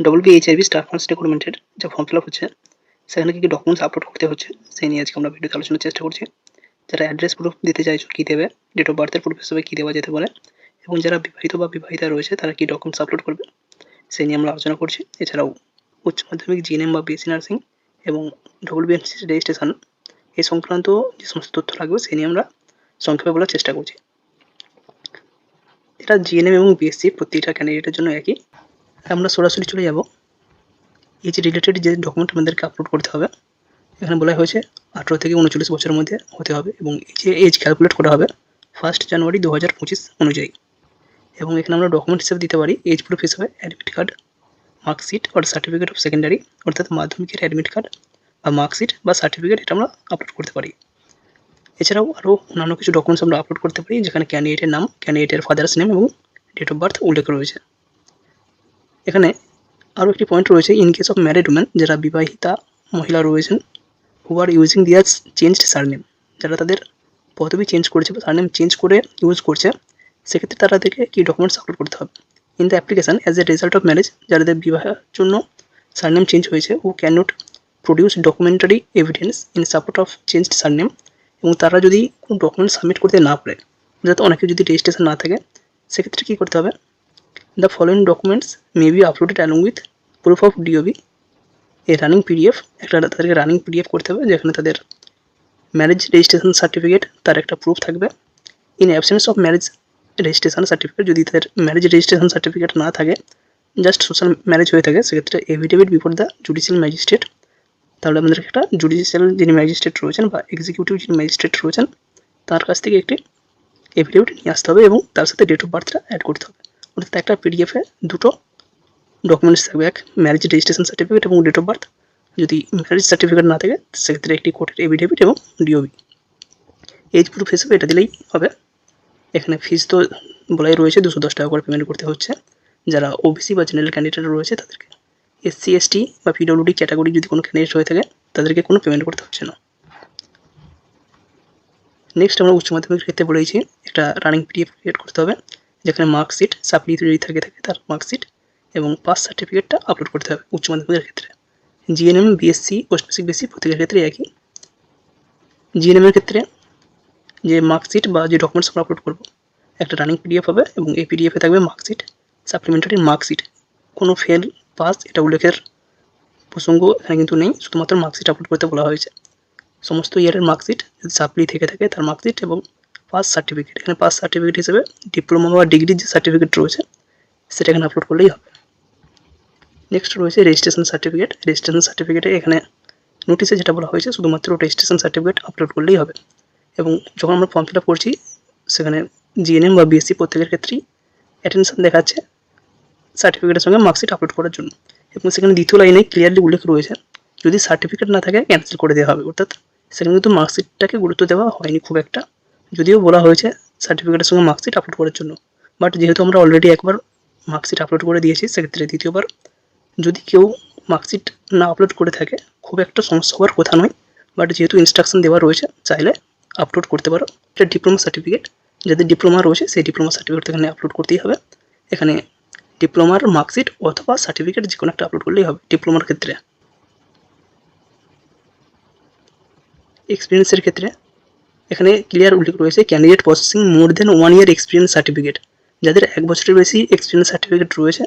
Double B HIV staff first রিক্রুটমেন্টের যে form fill up হচ্ছে, সেখানে কী কী ডকুমেন্টস আপলোড করতে হচ্ছে, সেই নিয়ে আজকে আমরা ভিডিওতে আলোচনার চেষ্টা করছি। যারা অ্যাড্রেস প্রুফ দিতে চাইছো, কী দেবে ডেট অফ বার্থের প্রুফ হিসেবে কী দেওয়া যেতে পারে, এবং যারা বিবাহিত বা বিবাহিতা রয়েছে, তারা কী ডকুমেন্টস আপলোড করবে, সেই নিয়ে আমরা আলোচনা করছি। এছাড়াও উচ্চ মাধ্যমিক জিএনএম বা বিএসসি নার্সিং এবং ডবল বিএনসি রেজিস্ট্রেশন এই সংক্রান্ত যে সমস্ত তথ্য লাগবে, সেই নিয়ে আমরা সংক্ষেপে বলার চেষ্টা করছি। এটা জিএনএম এবং বিএসসি প্রত্যেকটা ক্যান্ডিডেটের জন্য একই। আমরা সরাসরি চলে যাব। এই যে রিলেটেড যে ডকুমেন্ট আমাদেরকে আপলোড করতে হবে, এখানে বলা হয়েছে আঠেরো থেকে উনচল্লিশ বছরের মধ্যে হতে হবে এবং এই যে এজ ক্যালকুলেট করা হবে ফার্স্ট জানুয়ারি দু হাজার পঁচিশ অনুযায়ী। এবং এখানে আমরা ডকুমেন্ট হিসেবে দিতে পারি এজ প্রুফ হিসেবে অ্যাডমিট কার্ড মার্কশিট আর সার্টিফিকেট অফ সেকেন্ডারি অর্থাৎ মাধ্যমিকের অ্যাডমিট কার্ড বা মার্কশিট বা সার্টিফিকেট এটা আমরা আপলোড করতে পারি। এছাড়াও আরও অন্যান্য কিছু ডকুমেন্টস আমরা আপলোড করতে পারি যেখানে ক্যান্ডিডেটের নাম ক্যান্ডিডেটের ফাদার্স নেম এবং ডেট অফ বার্থ উল্লেখ রয়েছে। এখানে আরও একটি পয়েন্ট রয়েছে in case of married women যারা বিবাহিতা মহিলা রয়েছেন who are using their changed surname যারা তাদের পদবি চেঞ্জ করেছে বা সারনেম চেঞ্জ করে ইউজ করছে, সেক্ষেত্রে তাদেরকে কী ডকুমেন্টস আপলোড করতে হবে? In the application as a result of marriage যাদের বিবাহের জন্য সারনেম চেঞ্জ হয়েছে who can not produce documentary evidence in support of changed surname এবং তারা যদি কোনো ডকুমেন্ট সাবমিট করতে না পারে, যাতে অনেকে যদি রেজিস্ট্রেশন না থাকে, সেক্ষেত্রে কী করতে হবে? The following documents may be uploaded along with proof of DOB a running PDF একটা তাদেরকে রানিং পিডিএফ করতে হবে, যেখানে তাদের ম্যারেজ রেজিস্ট্রেশন সার্টিফিকেট তার একটা প্রুফ থাকবে। In absence of marriage registration certificate যদি তাদের ম্যারেজ রেজিস্ট্রেশন সার্টিফিকেট না থাকে জাস্ট সোশ্যাল ম্যারেজ হয়ে থাকে, সেক্ষেত্রে affidavit before the judicial magistrate তাহলে আমাদেরকে একটা জুডিশিয়াল যিনি ম্যাজিস্ট্রেট রয়েছেন বা এক্সিকিউটিভ যিনি ম্যাজিস্ট্রেট রয়েছেন, তার কাছ থেকে একটি এভিডেভিট নিয়ে আসতে হবে এবং তার সাথে ডেট অফ বার্থটা অ্যাড করতে হবে। অর্থাৎ একটা পিডিএফে দুটো ডকুমেন্টস থাকবে, এক ম্যারেজ রেজিস্ট্রেশন সার্টিফিকেট এবং ডেট অফ বার্থ যদি ম্যারেজ সার্টিফিকেট না থাকে, সেক্ষেত্রে একটি কোর্টের এভিডেভিট এবং ডিওবি এজ প্রুফ হিসেবে এটা দিলেই হবে। এখানে ফিস তো বলাই রয়েছে, দুশো দশ টাকা করে পেমেন্ট করতে হচ্ছে। যারা ওবিসি বা জেনারেল ক্যান্ডিডেট রয়েছে, তাদেরকে এসসি এসটি বা পিডব্লিউডি ক্যাটাগরি যদি কোনো ক্যান্ডিডেট হয়ে থাকে, তাদেরকে কোনো পেমেন্ট করতে হচ্ছে না। নেক্সট আমরা উচ্চ মাধ্যমিক ক্ষেত্রে বলেছি একটা রানিং পিডিএফ ক্রিয়েট করতে হবে। যেখানে মার্কশিট সাপ্লিতে যদি থাকে থাকে তার মার্কশিট এবং পাস সার্টিফিকেটটা আপলোড করতে হবে উচ্চ মাধ্যমিকের ক্ষেত্রে। জিএনএম বিএসসি পোস্ট বেসিক বেসি প্রত্যেকের ক্ষেত্রে একই। জিএনএমের ক্ষেত্রে যে মার্কশিট বা যে ডকুমেন্টস আমরা আপলোড করব, একটা রানিং পিডিএফ হবে এবং এই পিডিএফে থাকবে মার্কশিট সাপ্লিমেন্টারি মার্কশিট কোনো ফেল পাস এটা উল্লেখের প্রসঙ্গ এখানে কিন্তু নেই, শুধুমাত্র মার্কশিট আপলোড করতে বলা হয়েছে। সমস্ত ইয়ারের মার্কশিট যদি সাপ্লি থেকে থাকে তার মার্কশিট এবং পাস সার্টিফিকেট এখানে পাস সার্টিফিকেট হিসেবে ডিপ্লোমা বা ডিগ্রির যে সার্টিফিকেট রয়েছে, সেটা এখানে আপলোড করলেই হবে। নেক্সট রয়েছে রেজিস্ট্রেশন সার্টিফিকেট রেজিস্ট্রেশন সার্টিফিকেটে এখানে নোটিশে যেটা বলা হয়েছে, শুধুমাত্র রেজিস্ট্রেশন সার্টিফিকেট আপলোড করলেই হবে। এবং যখন আমরা ফর্ম ফিল আপ করছি, সেখানে জিএনএম বা বিএসসি প্রত্যেকের ক্ষেত্রেই অ্যাটেনশন দেখাচ্ছে সার্টিফিকেটের সঙ্গে মার্কশিট আপলোড করার জন্য। এবং সেখানে দ্বিতীয় লাইনে ক্লিয়ারলি উল্লেখ রয়েছে, যদি সার্টিফিকেট না থাকে ক্যান্সেল করে দেওয়া হবে। অর্থাৎ সেখানে কিন্তু মার্কশিটটাকে গুরুত্ব দেওয়া হয়নি খুব একটা। যদিও বলা হয়েছে সার্টিফিকেটের সঙ্গে মার্কশিট আপলোড করার জন্য বাট যেহেতু আমরা অলরেডি একবার মার্কশিট আপলোড করে দিয়েছি, সেক্ষেত্রে দ্বিতীয়বার যদি কেউ মার্কশিট না আপলোড করে থাকে, খুব একটা সমস্যা হওয়ার কথা নয় বাট যেহেতু ইনস্ট্রাকশন দেওয়া রয়েছে, চাইলে আপলোড করতে পারো। এটা ডিপ্লোমা সার্টিফিকেট যাদের ডিপ্লোমা রয়েছে, সেই ডিপ্লোমা সার্টিফিকেট এখানে আপলোড করতেই হবে। এখানে ডিপ্লোমার মার্কশিট অথবা সার্টিফিকেট যে কোনো একটা আপলোড করলেই হবে ডিপ্লোমার ক্ষেত্রে। এক্সপিরিয়েন্সের ক্ষেত্রে এখানে ক্লিয়ার উল্লেখ রয়েছে candidate processing more than one year experience certificate যাদের এক বছরের বেশি এক্সপিরিয়েন্স সার্টিফিকেট রয়েছে,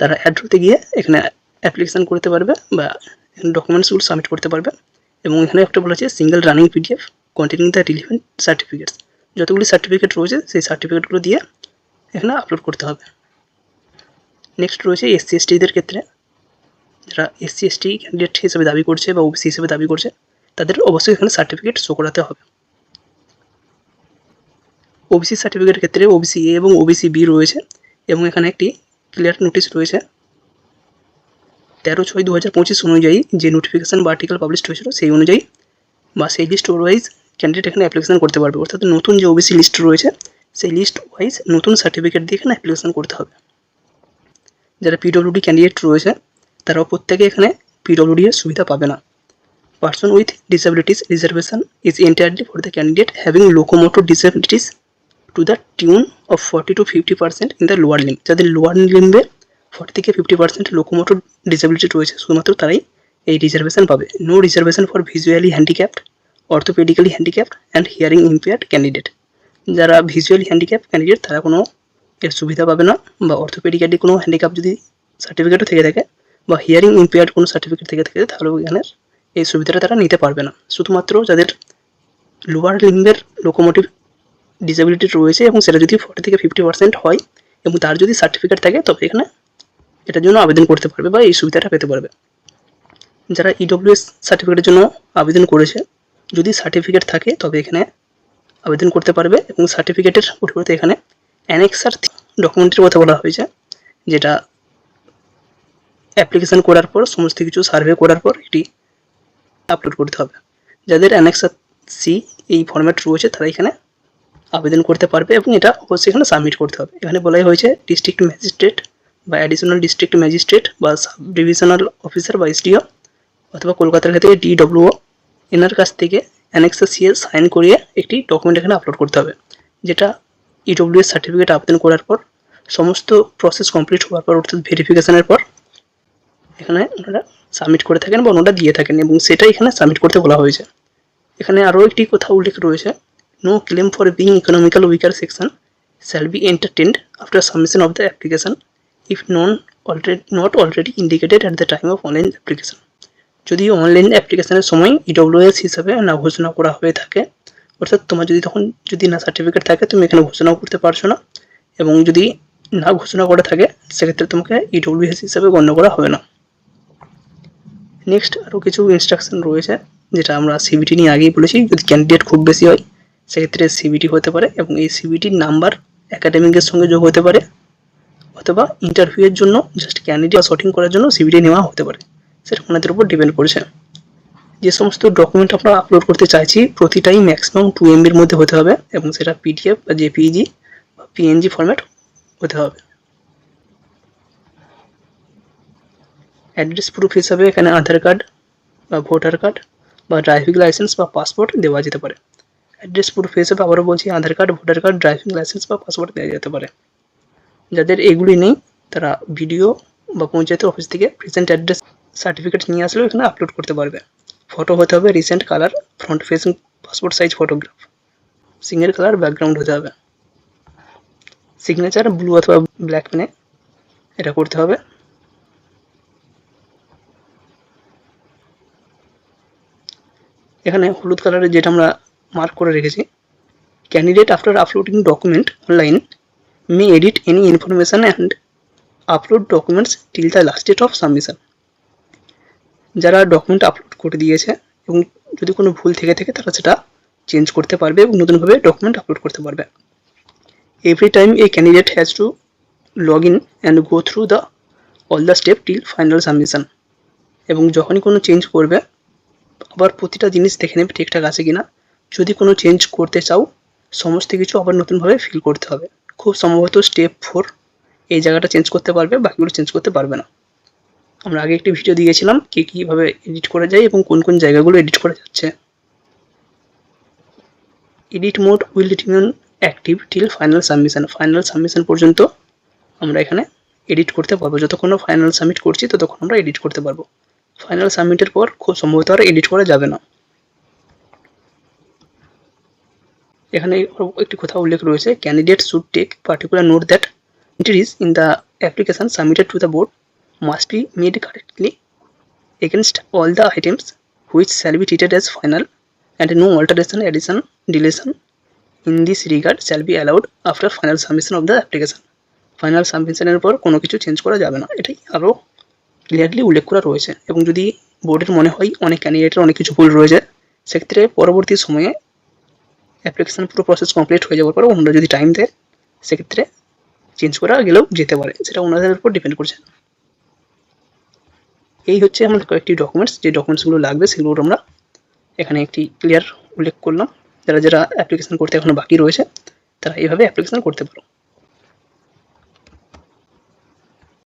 তারা অ্যাড্রোতে গিয়ে এখানে অ্যাপ্লিকেশান করতে পারবে বা ডকুমেন্টসগুলো সাবমিট করতে পারবে। এবং এখানে একটা বলেছে single running PDF containing the relevant certificates যতগুলি সার্টিফিকেট রয়েছে, সেই সার্টিফিকেটগুলো দিয়ে এখানে আপলোড করতে হবে। নেক্সট রয়েছে এসসি এসটিদের ক্ষেত্রে। যারা এসসি এসটি ক্যান্ডিডেট হিসেবে দাবি করছে বা ওবিসি হিসেবে দাবি করছে তাদের অবশ্যই এখানে সার্টিফিকেট শো করাতে হবে। ওবিসি সার্টিফিকেটের ক্ষেত্রে ওবিসি এ এবং ওবিসি বি রয়েছে এবং এখানে একটি ক্লিয়ার নোটিশ রয়েছে। তেরো ছয় দু হাজার পঁচিশ অনুযায়ী যে নোটিফিকেশান বা আর্টিকেল পাবলিশড হয়েছিল সেই অনুযায়ী বা সেই লিস্ট ওয়াইজ ক্যান্ডিডেট এখানে অ্যাপ্লিকেশান করতে পারবে। অর্থাৎ নতুন যে ওবিসি লিস্ট রয়েছে সেই লিস্ট ওয়াইজ নতুন সার্টিফিকেট দিয়ে এখানে অ্যাপ্লিকেশান করতে হবে। যারা পিডব্লিউডি ক্যান্ডিডেট রয়েছে তারাও প্রত্যেকে এখানে পিডব্লিউডি এর সুবিধা পাবে না। Person with disabilities reservation is entirely for the candidate having locomotor disabilities to the tune of forty to fifty percent in the lower limb যাদের লোয়ার লিম্বে ফর্টি থেকে ফিফটি পার্সেন্ট লোকোমোটর ডিসেবিলিটি রয়েছে, শুধুমাত্র তারাই এই রিজার্ভেশন পাবে। No reservation for visually handicapped orthopedically handicapped and hearing impaired candidate যারা visually handicap candidate তারা কোনো এর সুবিধা পাবে না বা অর্থোপেডিক্যালি কোনো হ্যান্ডিক্যাপ যদি সার্টিফিকেটও থেকে থাকে বা হিয়ারিং ইম্পেয়ার্ড কোনো সার্টিফিকেট থেকে থাকে তাহলে এখানে এই সুবিধাটা তারা নিতে পারবে না। শুধুমাত্র যাদের লোয়ার লিম্বের লোকোমোটিভ ডিসেবিলিটি রয়েছে এবং সেটা যদি ফর্টি থেকে ফিফটি পার্সেন্ট হয় এবং তার যদি সার্টিফিকেট থাকে, তবে এখানে এটার জন্য আবেদন করতে পারবে বা এই সুবিধাটা পেতে পারবে। যারা ইডব্লিউএস সার্টিফিকেটের জন্য আবেদন করেছে, যদি সার্টিফিকেট থাকে, তবে এখানে আবেদন করতে পারবে এবং সার্টিফিকেটের পরিবর্তে এখানে অ্যানেক্সার ডকুমেন্টের কথা বলা হয়েছে, যেটা অ্যাপ্লিকেশন করার পর, সমস্ত কিছু সার্ভে করার পর, এটি আপলোড করতে হবে। যাদের অ্যানেক্সার সি এই ফর্ম্যাট রয়েছে, তারা এখানে আবেদন করতে পারবে এবং এটা অবশ্যই এখানে সাবমিট করতে হবে। এখানে বলাই হয়েছে ডিস্ট্রিক্ট ম্যাজিস্ট্রেট বা অ্যাডিশনাল ডিস্ট্রিক্ট ম্যাজিস্ট্রেট বা সাব ডিভিশনাল অফিসার বা এসডিও অথবা কলকাতার ক্ষেত্রে ডিডব্লিউও এনার কাছ থেকে অ্যানেক্সা সিএ সাইন করিয়ে একটি ডকুমেন্ট এখানে আপলোড করতে হবে, যেটা ইডব্লিউএস সার্টিফিকেট আবেদন করার পর, সমস্ত প্রসেস কমপ্লিট হওয়ার পর, অর্থাৎ ভেরিফিকেশনের পর, এখানে ওনারা সাবমিট করে থাকেন বা ওনারা দিয়ে থাকেন এবং সেটা এখানে সাবমিট করতে বলা হয়েছে। এখানে আরও একটি কথা উল্লেখ রয়েছে। No claim for being economical weaker section shall be entertained after submission of the application if non already not already indicated at the time of online application যদি অনলাইন অ্যাপ্লিকেশনের সময় ইডব্লিউএস হিসাবে না ঘোষণা করা হয়ে থাকে, অর্থাৎ তোমার যদি তখন যদি না সার্টিফিকেট থাকে, তুমি এখানে ঘোষণাও করতে পারছ না এবং যদি না ঘোষণা করা থাকে, সেক্ষেত্রে তোমাকে ইডব্লিউএস হিসাবে গণ্য করা হবে না। নেক্সট আরও কিছু ইনস্ট্রাকশন রয়েছে, যেটা আমরা সিবিটি নিয়ে আগেই বলেছি, যদি ক্যান্ডিডেট খুব বেশি হয়, সেক্ষেত্রে সিবিটি হতে পারে এবং এই সিবিটির নাম্বার অ্যাকাডেমিকের সঙ্গে যোগ হতে পারে, অথবা ইন্টারভিউয়ের জন্য জাস্ট ক্যান্ডিডেট শর্টিং করার জন্য সিবিটি নেওয়া হতে পারে। সেটা ওনাদের উপর ডিপেন্ড করছে। যে সমস্ত ডকুমেন্ট আমরা আপলোড করতে চাইছি, প্রতিটাই ম্যাক্সিমাম টু এমবির মধ্যে হতে হবে এবং সেটা পিডিএফ বা জেপিইজি বা পিএনজি ফরম্যাট হতে হবে। অ্যাড্রেস প্রুফ হিসাবে এখানে আধার কার্ড বা ভোটার কার্ড বা ড্রাইভিং লাইসেন্স বা পাসপোর্ট দেওয়া যেতে পারে। অ্যাড্রেস প্রুফ হিসেবে আবারও বলছি, Aadhaar card voter card driving licence বা পাসপোর্ট দেওয়া যেতে পারে। যাদের এগুলি নেই, তারা ভিডিও বা পঞ্চায়েতের অফিস থেকে প্রেজেন্ট অ্যাড্রেস সার্টিফিকেট নিয়ে আসলেও এখানে আপলোড করতে পারবে। ফটো হতে হবে recent colour front facing passport size photograph single colour background হতে হবে। সিগনেচার ব্লু অথবা ব্ল্যাক পেনে এটা করতে হবে। এখানে হলুদ কালারের যেটা আমরা মার্ক করে রেখেছি candidate after uploading document online may edit any information and upload documents till the last date of submission যারা ডকুমেন্ট আপলোড করে দিয়েছে এবং যদি কোনো ভুল থেকে থাকে তারা সেটা চেঞ্জ করতে পারবে এবং নতুনভাবে ডকুমেন্ট আপলোড করতে পারবে। Every time a candidate has to log in and go through the all the step till final submission এবং যখনই কোনো চেঞ্জ করবে আবার প্রতিটা জিনিস দেখে নেবে ঠিকঠাক আছে কি না যদি কোনো চেঞ্জ করতে চাও, সমস্ত কিছু আবার নতুনভাবে ফিল করতে হবে। খুব সম্ভবত স্টেপ ফোর এই জায়গাটা চেঞ্জ করতে পারবে, বাকিগুলো চেঞ্জ করতে পারবে না। আমরা আগে একটি ভিডিও দিয়েছিলাম কি কীভাবে এডিট করা যায় এবং কোন কোন জায়গাগুলো এডিট করা যাচ্ছে। Edit mode will remain active till final submission final submission পর্যন্ত আমরা এখানে এডিট করতে পারব। যতক্ষণ ফাইনাল সাবমিট করছি, ততক্ষণ আমরা এডিট করতে পারব। ফাইনাল সাবমিটের পর খুব সম্ভবত আর এডিট করা যাবে না। এখানে একটি কথা উল্লেখ রয়েছে candidate should take particular note that entries in the application submitted to the board must be made correctly against all the items which shall be treated as final and no alteration addition deletion in this regard shall be allowed after final submission of the application final সাবমিশনের পর কোনো কিছু change করা যাবে না। এটাই আরও clearly উল্লেখ করা রয়েছে এবং যদি বোর্ডের মনে হয় অনেক ক্যান্ডিডেটের অনেক কিছু ভুল রয়েছে, সেক্ষেত্রে পরবর্তী সময়ে অ্যাপ্লিকেশন পুরো প্রসেস কমপ্লিট হয়ে যাওয়ার পর ওনারা যদি টাইম দেয়, সেক্ষেত্রে চেঞ্জ করা গেলেও যেতে পারে। সেটা ওনাদের উপর ডিপেন্ড করছে। এই হচ্ছে আমাদের কয়েকটি ডকুমেন্টস যে ডকুমেন্টসগুলো লাগবে সেগুলো আমরা এখানে একটি ক্লিয়ার উল্লেখ করলাম। যারা যারা অ্যাপ্লিকেশন করতে এখনও বাকি রয়েছে, তারা এইভাবে অ্যাপ্লিকেশান করতে পারো।